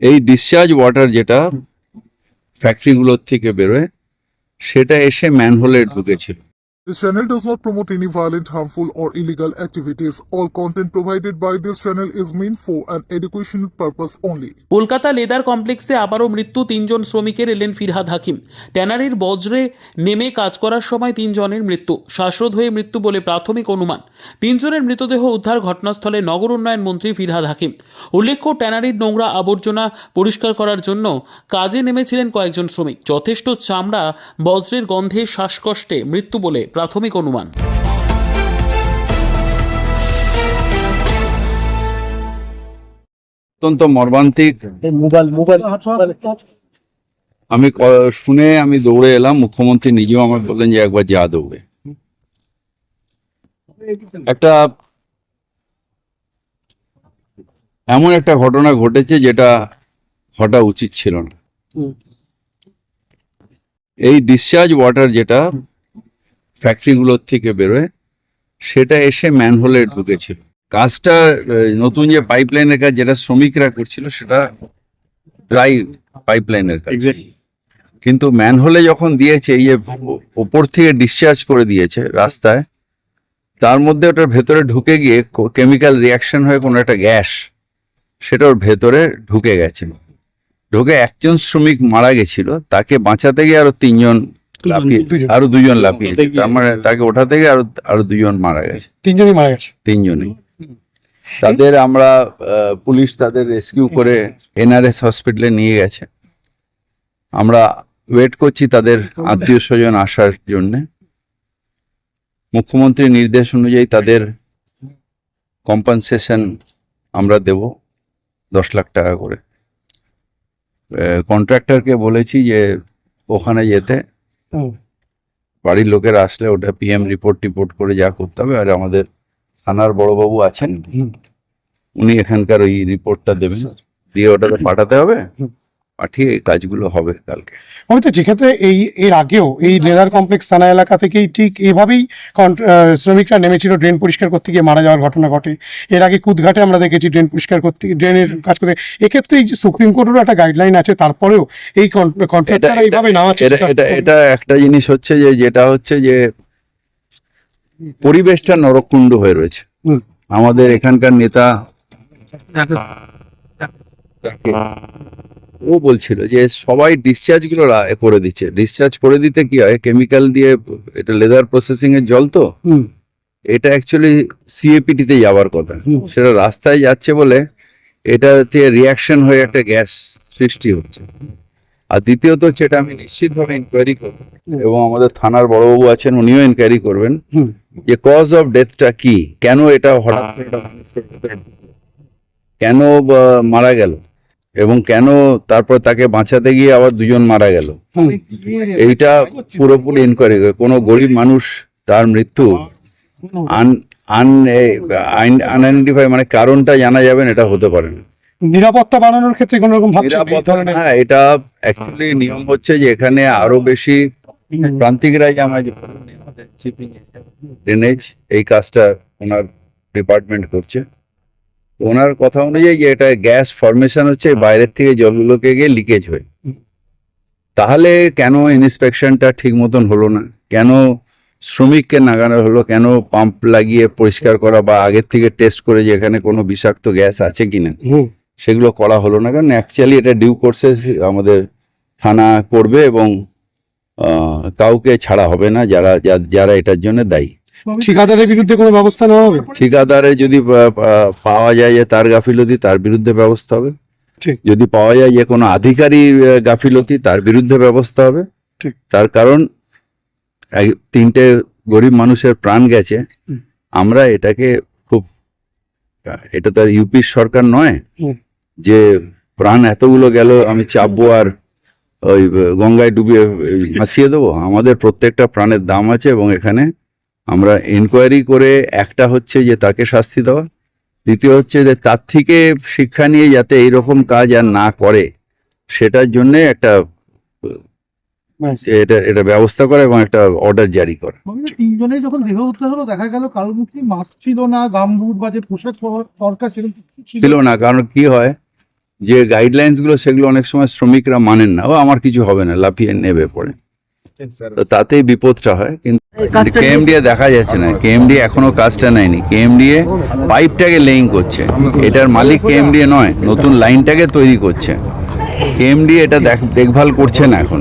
এই discharge water যেটা ফ্যাক্টরিগুলোর থেকে বেরোয় সেটা এসে ম্যানহোলে ঢুকেছিল। This channel does not promote any violent, harmful, or illegal activities. All content provided by this channel is meant for an educational purpose only. Kolkata leather কমপ্লেক্সে আবারও মৃত্যু তিনজন শ্রমিকের এলেন ফিরহাদ হাকিম। ট্যানারির বজ্রে নেমে কাজ করার সময় তিনজনের মৃত্যু। শ্বাসরোধ হয়ে মৃত্যু বলে প্রাথমিক অনুমান। তিনজনের মৃতদেহ উদ্ধার ঘটনাস্থলে নগর উন্নয়ন মন্ত্রী ফিরহাদ হাকিম। উল্লেখ্য ট্যানারির নোংরা আবর্জনা পরিষ্কার করার জন্য কাজে নেমেছিলেন কয়েকজন শ্রমিক। যথেষ্ট চামড়া বজ্রের গন্ধে শ্বাসকষ্টে মৃত্যু বলে প্রাথমিক অনুমান। অত্যন্ত মর্মান্তিক। Mobile mobile. আমি শুনে আমি দৌড়ে এলাম মুখ্যমন্ত্রী নিজেও আমার বললেন যে একবার যা দৌড়ে। একটা এমন একটা ঘটনা ঘটেছে যেটা ঘটা উচিত ছিল না। এই ডিসচার্জ ওয়াটার যেটা ফ্যাক্টরিগুলোর থেকে বেরোয় সেটা এসে ম্যানহোলে ঢুকেছিল। কাজটা নতুন যে পাইপলাইনের কাজ যেটা শ্রমিকরা করছিল সেটা ড্রাই পাইপলাইনের কাজ। কিন্তু ম্যানহোলে যখন দিয়েছে এই যে ওপর থেকে ডিসচার্জ করে দিয়েছে রাস্তায় তার মধ্যে ওটার ভেতরে ঢুকে গিয়ে কেমিক্যাল রিয়াকশন হয়ে কোনো একটা গ্যাস সেটা ওর ভেতরে ঢুকে গেছে। ঢুকে একজন শ্রমিক মারা গেছিল তাকে বাঁচাতে গিয়ে আরও তিনজন। আরও দুজন লাফিয়েছে মানে তাকে ওঠাতে গিয়ে আরও আরও দুজন মারা গেছে। তিনজনই মারা গেছে। তিনজনই। তাদের আমরা পুলিশ তাদের রেস্কিউ করে এনআরএস হসপিটালে নিয়ে গেছে। আমরা ওয়েট করছি তাদের আত্মীয় স্বজন আসার জন্য। মুখ্যমন্ত্রীর নির্দেশ অনুযায়ী তাদের কম্পেনসেশন আমরা দেব দশ লাখ টাকা করে। কন্ট্রাক্টরকে বলেছি যে ওখানে যেতে। বাড়ির লোকেরা আসলে ওটা পিএম রিপোর্ট টিপোর্ট করে যা করতে হবে আর আমাদের থানার বড়বাবু আছেন। উনি এখানকার ওই রিপোর্টটা দেবেন। দিয়ে ওটাকে পাঠাতে হবে। পাঠিয়ে এই কাজগুলো হবে কালকে। অমিত যেক্ষেত্রে এই এর আগেও এই লেদার কমপ্লেক্স থানা এলাকা থেকেই ঠিক এভাবেই শ্রমিকরা নেমেছিল ড্রেন পরিষ্কার করতে গিয়ে মারা যাওয়ার ঘটনা ঘটে। এর আগে কুদঘাটে আমরা দেখেছি ড্রেন পরিষ্কার করতে ড্রেনের কাজ করতে। এক্ষেত্রে এই যে সুপ্রিম কোর্টেরও একটা গাইডলাইন আছে তারপরেও এই এটা কন্ট্রাক্টর এইভাবে নেওয়া এটা এটা এটা একটা জিনিস হচ্ছে যে যেটা হচ্ছে যে পরিবেশটা নরকুণ্ড হয়ে রয়েছে। হুম। আমাদের এখানকার নেতা ও বলছিল যে সবাই ডিসচার্জগুলো রা- করে দিচ্ছে। ডিসচার্জ করে দিতে কি হয়? কেমিক্যাল দিয়ে এটা লেদার প্রসেসিং এর জল তো? এটা অ্যাকচুয়ালি সিএপিটি তে যাওয়ার কথা। সেটা রাস্তায় যাচ্ছে বলে এটাতে রিয়াকশন হয়ে একটা গ্যাস সৃষ্টি হচ্ছে। আর দ্বিতীয়ত হচ্ছে এটা আমি নিশ্চিতভাবে ইনকোয়ারি করব। এবং আমাদের থানার বড়বাবু আছেন উনিও ইনকোয়ারি করবেন যে কজ অফ ডেথটা কি? কেন এটা হঠাৎ? কেন মারা গেল? এবং কেন তারপর তাকে বাঁচাতে গিয়ে আবার দুজন মারা গেল? এইটা পুরোপুরি ইনকোয়ারি কোনো গরিব মানুষ তার মৃত্যু আন আন আনআইডেন্টিফাই মানে কারণটা জানা যাবে না এটা হতে পারে না। নিরাপত্তা বাড়ানোর ক্ষেত্রে কোনো রকম নিরাপত্তা হ্যাঁ এটা অ্যাকচুয়ালি নিয়ম হচ্ছে যে এখানে আরও বেশি প্রান্তিকরাই আমার ড্রেনেজ এই কাজটা ওনার ডিপার্টমেন্ট করছে। ওনার কথা অনুযায়ী যে এটা গ্যাস ফরমেশন হচ্ছে বাইরের থেকে জলগুলোকে গিয়ে লিকেজ হয়। তাহলে কেন ইন্সপেকশনটা ঠিক মতন হলো না? কেন শ্রমিককে নাগানো হলো? কেন পাম্প লাগিয়ে পরিষ্কার করা বা আগের থেকে টেস্ট করে যে এখানে কোনো বিষাক্ত গ্যাস আছে কিনা। সেগুলো করা হলো না কারণ অ্যাকচুয়ালি এটা ডিউ কোর্সে আমাদের থানা করবে এবং কাউকে ছাড়া হবে না যারা যারা এটার জন্য দায়ী। ঠিকাদারের বিরুদ্ধে কোনো ব্যবস্থা নেওয়া হবে? ঠিকাদারে যদি পাওয়া যায় যে তার গাফিলতি তার বিরুদ্ধে ব্যবস্থা হবে। যদি পাওয়া যায় যে কোনো আধিকারিক গাফিলতি তার বিরুদ্ধে ব্যবস্থা হবে। ঠিক। তার কারণ তিনটে গরিব মানুষের প্রাণ গেছে। আমরা এটাকে খুব এটা তো আর ইউপির সরকার নয়। যে প্রাণ এতগুলো গেল আমি চাপবো আর ওই গঙ্গায় ডুবিয়ে ভাসিয়ে দেবো। আমাদের প্রত্যেকটা প্রাণের দাম আছে এবং এখানে আমরা ইনকোয়ারি করে একটা হচ্ছে যে তাকে শাস্তি দেওয়া দ্বিতীয় হচ্ছে যে তার থেকে শিক্ষা নিয়ে যাতে এইরকম কাজ আর না করে সেটার জন্যে একটা এটা এটা ব্যবস্থা করা এবং একটা অর্ডার জারি করা। মানে তিনজনে যখন দেহ উদ্ধার হলো দেখা গেল কারোর মুখে মাস্ক ছিল না গামবুট বা যে পোশাক দরকার সেরকম ছিল ছিল না কারণ কি হয় যে গাইডলাইন্সগুলো সেগুলো অনেক সময় শ্রমিকরা মানেন না ও আমার কিছু হবে না লাফিয়ে নেবে পড়ে তো তাতেই বিপদটা হয় কিন্তু কেএমডি দেখা যাচ্ছে না। কেএমডি এখনও কাজটা নেয়নি। কেএমডিএ পাইপটাকে লেইং করছে। এটার মালিক কেএমডিএ নয় নতুন লাইনটাকে তৈরি করছে। কেএমডি এটা দেখ- দেখভাল করছে না এখন।